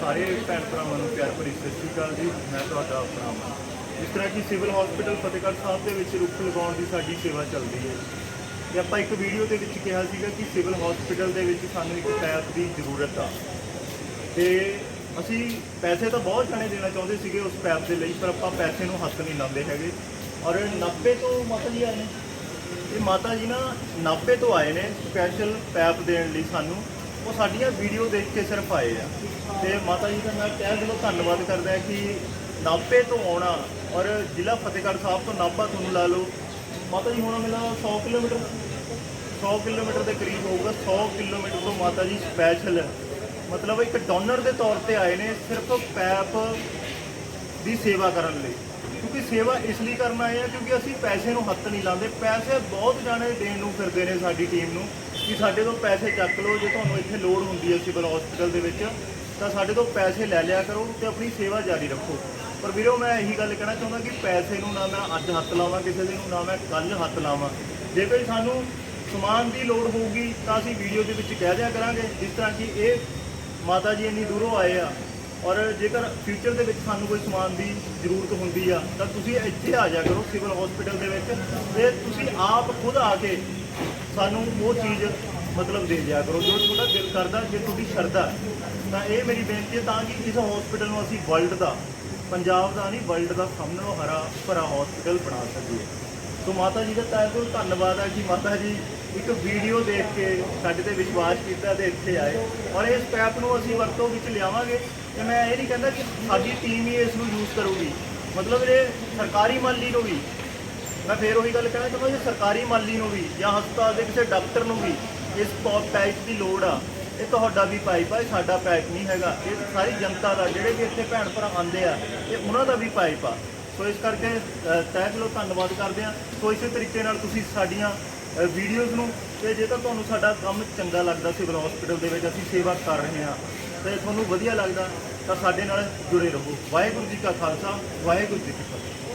ਸਾਰੇ ਭੈਣ ਭਰਾਵਾਂ ਨੂੰ ਪਿਆਰ ਭਰੀ ਸਤਿ ਸ਼੍ਰੀ ਅਕਾਲ ਜੀ, ਮੈਂ ਤੁਹਾਡਾ ਆਪਣਾ ਅਮਨ ਜਿਸ ਤਰ੍ਹਾਂ ਕਿ ਸਿਵਲ ਹਸਪੀਟਲ ਫਤਿਹਗੜ੍ਹ ਸਾਹਿਬ ਦੇ ਵਿੱਚ ਰੁੱਖ ਲਗਾਉਣ ਦੀ ਸਾਡੀ ਸੇਵਾ ਚੱਲਦੀ ਹੈ। ਤੇ ਆਪਾਂ ਇੱਕ ਵੀਡੀਓ ਦੇ ਵਿੱਚ ਕਿਹਾ ਸੀਗਾ ਕਿ ਸਿਵਲ ਹਸਪੀਟਲ ਦੇ ਵਿੱਚ ਸਾਨੂੰ ਇੱਕ ਪੈਪ ਦੀ ਜ਼ਰੂਰਤ ਆ। ਤੇ ਅਸੀਂ ਪੈਸੇ ਤਾਂ ਬਹੁਤ ਜਣੇ ਦੇਣਾ ਚਾਹੁੰਦੇ ਸੀਗੇ ਉਸ ਪੈਪ ਦੇ ਲਈ, ਪਰ ਆਪਾਂ ਪੈਸੇ ਨੂੰ ਹੱਥ ਨਹੀਂ ਲਾਉਂਦੇ ਹੈਗੇ। ਔਰ 90 ਤੋਂ ਮਾਤਾ ਜੀ ਆਏ ਨੇ। ਇਹ ਮਾਤਾ ਜੀ ਨਾ 90 ਤੋਂ ਆਏ ਨੇ ਸਪੈਸ਼ਲ ਪੈਪ ਦੇਣ ਲਈ ਸਾਨੂੰ। ਉਹ ਸਾਡੀਆਂ ਵੀਡੀਓ ਦੇਖ ਕੇ ਸਿਰਫ ਆਏ ਆ। ਤੇ ਮਾਤਾ ਜੀ ਦਾ ਮੈਂ ਤਹਿ ਦਿਲੋਂ ਧੰਨਵਾਦ ਕਰਦਾ ਕਿ 90 ਤੋਂ ਆਉਣਾ ਔਰ ਜ਼ਿਲ੍ਹਾ ਫਤਿਹਗੜ੍ਹ ਸਾਹਿਬ ਤੋਂ ਨਾਭਾ ਤੁਹਾਨੂੰ ਲਾ ਲਓ। ਮਾਤਾ ਜੀ, ਹੋਣਾ ਮੇਰਾ 100 ਕਿਲੋਮੀਟਰ 100 ਕਿਲੋਮੀਟਰ ਦੇ ਕਰੀਬ ਹੋਊਗਾ। 100 ਕਿਲੋਮੀਟਰ ਤੋਂ ਮਾਤਾ ਜੀ ਸਪੈਸ਼ਲ ਮਤਲਬ ਇੱਕ ਡੋਨਰ ਦੇ ਤੌਰ ਤੇ ਆਏ ਨੇ ਸਿਰਫ ਪੈਪ ਦੀ ਸੇਵਾ ਕਰਨ ਲਈ। ਕਿਉਂਕਿ ਸੇਵਾ ਇਸ ਲਈ ਕਰਨ ਆਏ ਆ ਕਿਉਂਕਿ ਅਸੀਂ ਪੈਸੇ ਨੂੰ ਹੱਥ ਨਹੀਂ ਲਾਉਂਦੇ। ਪੈਸੇ ਬਹੁਤ ਜਾਣੇ ਦੇਣ ਨੂੰ ਫਿਰਦੇ ਨੇ ਸਾਡੀ ਟੀਮ ਨੂੰ। ਕਿ ਸਾਡੇ ਤੋਂ ਪੈਸੇ ਚੱਕ ਲਓ, ਜੇ ਤੁਹਾਨੂੰ ਇੱਥੇ ਲੋੜ ਹੁੰਦੀ ਹੈ ਸਿਵਲ ਹਸਪੀਟਲ ਦੇ ਵਿੱਚ, ਤਾਂ ਸਾਡੇ ਤੋਂ ਪੈਸੇ ਲੈ ਲਿਆ ਕਰੋ ਤੇ ਆਪਣੀ ਸੇਵਾ ਜਾਰੀ ਰੱਖੋ। ਪਰ ਵੀਰੋ, ਮੈਂ ਇਹੀ ਗੱਲ ਕਹਿਣਾ ਚਾਹੁੰਦਾ ਕਿ ਪੈਸੇ ਨੂੰ ਨਾ ਮੈਂ ਅੱਜ ਹੱਥ ਲਾਵਾਂ, ਕਿਸੇ ਦੇ ਨੂੰ ਨਾ ਮੈਂ ਕੱਲ ਹੱਥ ਲਾਵਾਂ। ਜੇ ਕੋਈ ਸਾਨੂੰ ਸਮਾਨ ਦੀ ਲੋੜ ਹੋਊਗੀ, ਤਾਂ ਅਸੀਂ ਵੀਡੀਓ ਦੇ ਵਿੱਚ ਕਹਿ ਦਿਆ ਕਰਾਂਗੇ, ਜਿਸ ਤਰ੍ਹਾਂ ਕਿ ਇਹ ਮਾਤਾ ਜੀ ਇੰਨੀ ਦੂਰੋਂ ਆਏ ਆ, ਔਰ ਜੇਕਰ ਫਿਊਚਰ ਦੇ ਵਿੱਚ ਸਾਨੂੰ ਕੋਈ ਸਮਾਨ ਦੀ ਜ਼ਰੂਰਤ ਹੁੰਦੀ ਆ, ਤਾਂ ਤੁਸੀਂ ਇੱਥੇ ਆ ਜਾ ਕਰੋ ਸਿਵਲ ਹਸਪੀਟਲ ਦੇ ਵਿੱਚ ਤੇ ਤੁਸੀਂ ਆਪ ਖੁਦ ਆ ਕੇ ਸਾਨੂੰ ਉਹ ਚੀਜ਼ ਮਤਲਬ ਦੇ ਦਿਆ ਕਰੋ। ਜੋ ਤੁਹਾਡਾ ਦਿਲ ਕਰਦਾ, ਜੇ ਤੁਹਾਡੀ ਸ਼ਰਧਾ ਤਾਂ ਇਹ ਮੇਰੀ ਬੇਨਤੀ ਹੈ ਤਾਂ ਕਿ ਇਸ ਹਸਪੀਟਲ ਨੂੰ ਅਸੀਂ ਵਰਲਡ ਦਾ, ਪੰਜਾਬ ਦਾ ਨਹੀਂ ਵਰਲਡ ਦਾ ਸਭ ਨਾਲੋਂ ਹਰਾ ਭਰਾ ਹਸਪੀਟਲ ਬਣਾ ਸਕੀਏ। ਸੋ ਮਾਤਾ ਜੀ ਦਾ ਤਹਿ ਦਿਲੋਂ ਧੰਨਵਾਦ ਹੈ ਕਿ ਮਾਤਾ ਜੀ ਇੱਕ ਵੀਡੀਓ ਦੇਖ ਕੇ ਸਾਡੇ ਤੇ ਵਿਸ਼ਵਾਸ ਕੀਤਾ ਤੇ ਇੱਥੇ ਆਏ। ਔਰ ਇਸ ਪੈਪ ਨੂੰ ਅਸੀਂ ਵਰਤੋਂ ਵਿੱਚ ਲਿਆਵਾਂਗੇ। ਤੇ ਮੈਂ ਇਹ ਨਹੀਂ ਕਹਿੰਦਾ ਕਿ ਸਾਡੀ ਟੀਮ ਹੀ ਇਸ ਨੂੰ ਯੂਜ਼ ਕਰੂਗੀ। ਮਤਲਬ ਇਹ ਸਰਕਾਰੀ ਮਾਲੀ ਨੂੰ ਵੀ ਮੈਂ ਫੇਰ ਉਹੀ ਗੱਲ ਕਹਿਣਾ ਚਾਹੁੰਦਾ ਜੇ ਸਰਕਾਰੀ ਮਾਲੀ ਨੂੰ ਵੀ ਜਾਂ ਹਸਪਤਾਲ ਦੇ ਕਿਸੇ ਡਾਕਟਰ ਨੂੰ ਵੀ ਇਸ ਪਾਈਪ ਦੀ ਲੋੜ ਆ। ਇਹ ਤੁਹਾਡਾ ਵੀ ਪਾਈਪ ਆ ਇਹ ਸਾਡਾ ਪਾਈਪ ਨਹੀਂ ਹੈਗਾ। ਇਹ ਸਾਰੀ ਜਨਤਾ ਦਾ ਜਿਹੜੇ ਵੀ ਇੱਥੇ ਭੈਣ ਭਰਾ ਆਉਂਦੇ ਆ ਇਹ ਉਹਨਾਂ ਦਾ ਵੀ ਪਾਈਪ ਆ। ਸੋ ਇਸ ਕਰਕੇ ਅ, ਤਹਿ ਦਿਲੋਂ ਧੰਨਵਾਦ ਕਰਦੇ ਆ। ਸੋ ਇਸੇ ਤਰੀਕੇ ਨਾਲ ਤੁਸੀਂ ਸਾਡੀਆਂ ਵੀਡੀਓਜ਼ ਨੂੰ ਤੇ ਜੇਕਰ ਤੁਹਾਨੂੰ ਸਾਡਾ ਕੰਮ ਚੰਗਾ ਲੱਗਦਾ ਸਿਵਲ ਹਸਪੀਟਲ ਦੇ ਵਿੱਚ ਅਸੀਂ ਸੇਵਾ ਕਰ ਰਹੇ ਹਾਂ ਤੇ ਤੁਹਾਨੂੰ ਵਧੀਆ ਲੱਗਦਾ ਤਾਂ ਸਾਡੇ ਨਾਲ ਜੁੜੇ ਰਹੋ। ਵਾਹਿਗੁਰੂ ਜੀ ਕਾ ਖਾਲਸਾ ਵਾਹਿਗੁਰੂ ਜੀ ਕੀ ਫਤਿਹ।